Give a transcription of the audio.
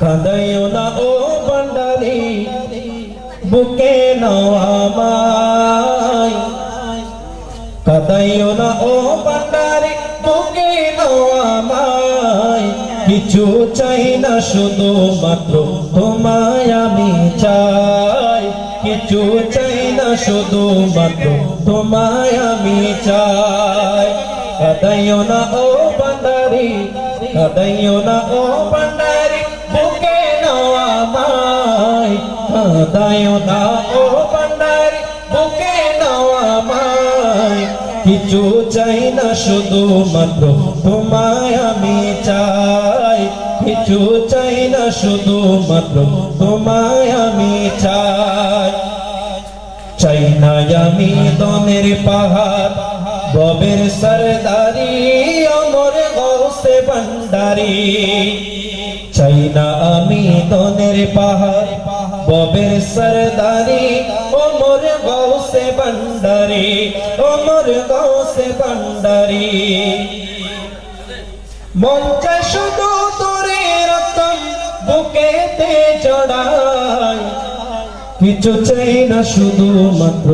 কাঁদাইও না ও ভান্ডারি, বুকে আমায়। কাঁদাইও না ও ভান্ডারি, বুকে আমায়। কিছু চাই না শুধু মাত্র তোমায় আমি চাই। কিছু চাই না শুধু মাত্র তোমায় আমি চাই। কাঁদাইও না ও ভান্ডারি, কাঁদাইও না ও কাঁদাইও না ও ভান্ডারি, বুকে নাও আমায় কিছু চাই না শুধু মাত্র তোমায় আমি চাই। কিছু চাই না শুধু মাত্র তোমায় আমি চাই। চাই না আমি দনের পাহাড় ববের সরদারি, অমর গৌসে ভান্ডারি। চাই না আমি দনের পাহাড় ববের সরদারি, ওমর গৌসে ভান্ডারি, ওমর গৌসে ভান্ডারি। মঞ্চে শুধু তোরে রতন বুকেতে জড়াই কিছু চাই না শুধু মাত্র